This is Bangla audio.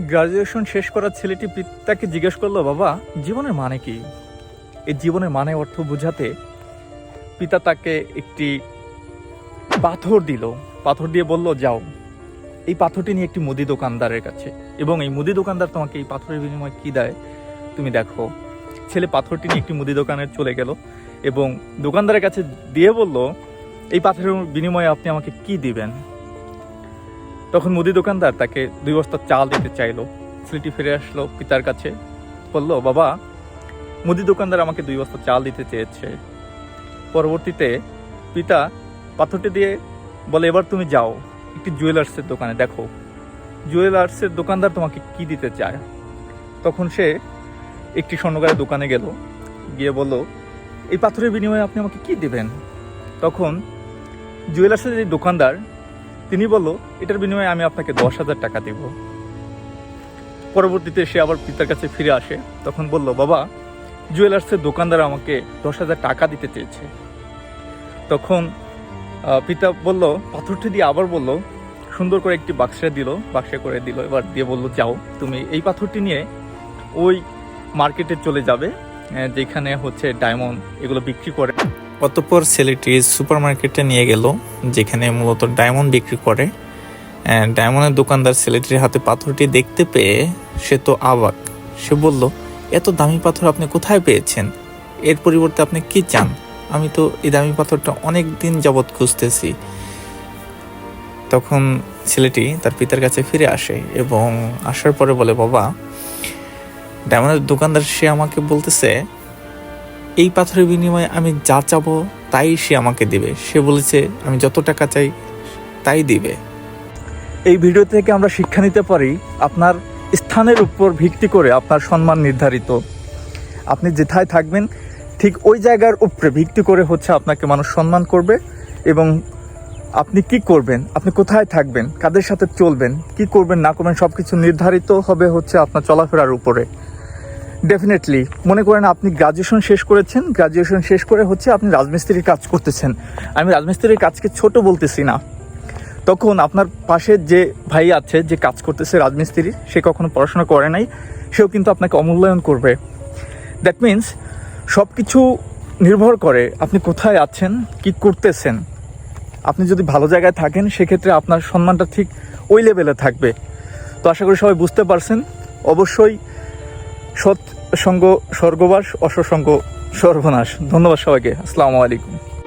গ্রাজুয়েশন শেষ করা ছেলেটি পিতাকে জিজ্ঞেস করল, বাবা, জীবনের মানে কি? এই জীবনের মানে অর্থ বোঝাতে পিতা তাকে একটি পাথর দিল। পাথর দিয়ে বলল, যাও। এই পাথরটি নিয়ে একটি মুদি দোকানদারের কাছে। এবং এই মুদি দোকানদার তোমাকে এই পাথরের বিনিময়ে কি দেয়? তুমি দেখো। ছেলে পাথরটি নিয়ে একটি মুদি দোকানে চলে গেল এবং দোকানদারের কাছে দিয়ে বলল, এই পাথরের বিনিময়ে আপনি আমাকে কি দিবেন? তখন মুদি দোকানদার তাকে দুই বস্তা চাল দিতে চাইলো। ছেলেটি ফিরে আসলো পিতার কাছে। বলল, বাবা, মুদি দোকানদার আমাকে দুই বস্তা চাল দিতে চেয়েছে। পরবর্তীতে পিতা পাথরটি দিয়ে বলে, এবার তুমি যাও, একটি জুয়েলার্সের দোকানে দেখো। জুয়েলার্সের দোকানদার তোমাকে কি দিতে চায়? তখন সে একটি স্বর্ণকারের দোকানে গেল। গিয়ে বলল, এই পাথরের বিনিময়ে আপনি আমাকে কি দিবেন? তখন জুয়েলার্সের যে দোকানদার তিনি বলল, এটার বিনিময়ে আমি আপনাকে দশ হাজার টাকা দিব। পরবর্তীতে সে আবার পিতার কাছে ফিরে আসে, তখন বলল, বাবা, জুয়েলার্সের দোকানদার আমাকে দশ হাজার টাকা দিতে চেয়েছে। তখন পিতা বলল, পাথরটি দিয়ে আবার বলল, সুন্দর করে একটি বাক্সে দিল, বাক্সে করে দিল, এবার দিয়ে বলল, যাও, তুমি এই পাথরটি নিয়ে ওই মার্কেটে চলে যাবে যেখানে হচ্ছে ডায়মন্ড, এগুলো বিক্রি করে। অতঃপর ছেলেটি সুপার মার্কেটে নিয়ে গেল, যেখানে মূলত ডায়মন্ড বিক্রি করে। ডায়মন্ডের দোকানদার ছেলেটির হাতে পাথরটি দেখতে পেয়ে সে তো আবাক সে বলল, এত দামি পাথর আপনি কোথায় পেয়েছেন? এর পরিবর্তে আপনি কি চান? আমি তো এই দামি পাথরটা অনেক দিন যাবৎ খুঁজতেছি। তখন ছেলেটি তার পিতার কাছে ফিরে আসে এবং আসার পরে বলে, বাবা, ডায়মন্ডের দোকানদার সে আমাকে বলতেছে এই পাথরের বিনিময়ে আমি যা চাবো তাই সে আমাকে দিবে। সে বলেছে, আমি যত টাকা চাই তাই দিবে। এই ভিডিও থেকে আমরা শিক্ষা নিতে পারি, আপনার স্থানের উপর ভিত্তি করে আপনার সম্মান নির্ধারিত। আপনি যেথায় থাকবেন, ঠিক ওই জায়গার উপরে ভিত্তি করে হচ্ছে আপনাকে মানুষ সম্মান করবে এবং আপনি কি করবেন, আপনি কোথায় থাকবেন, কাদের সাথে চলবেন, কি করবেন না করবেন সব কিছু নির্ধারিত হবে হচ্ছে আপনার চলাফেরার উপরে। ডেফিনেটলি মনে করেন আপনি গ্রাজুয়েশন শেষ করেছেন গ্রাজুয়েশন শেষ করে হচ্ছে আপনি রাজমিস্ত্রির কাজ করতেছেন। আমি রাজমিস্ত্রির কাজকে ছোট বলতেছি না। তখন আপনার পাশে যে ভাই আছে, যে কাজ করতেছে রাজমিস্ত্রি, সে কখনো পড়াশোনা করে নাই, সেও কিন্তু আপনাকে অমূল্যায়ন করবে। দ্যাট মিন্স সব কিছু নির্ভর করে আপনি কোথায় আছেন, কি করতেছেন। আপনি যদি ভালো জায়গায় থাকেন, সেক্ষেত্রে আপনার সম্মানটা ঠিক ওই লেভেলে থাকবে। তো আশা করি সবাই বুঝতে পারছেন। অবশ্যই সৎ সঙ্গ স্বর্গবাস অসৎসঙ্গ সর্বনাশ। ধন্যবাদ সবাইকে। আসসালামু আলাইকুম।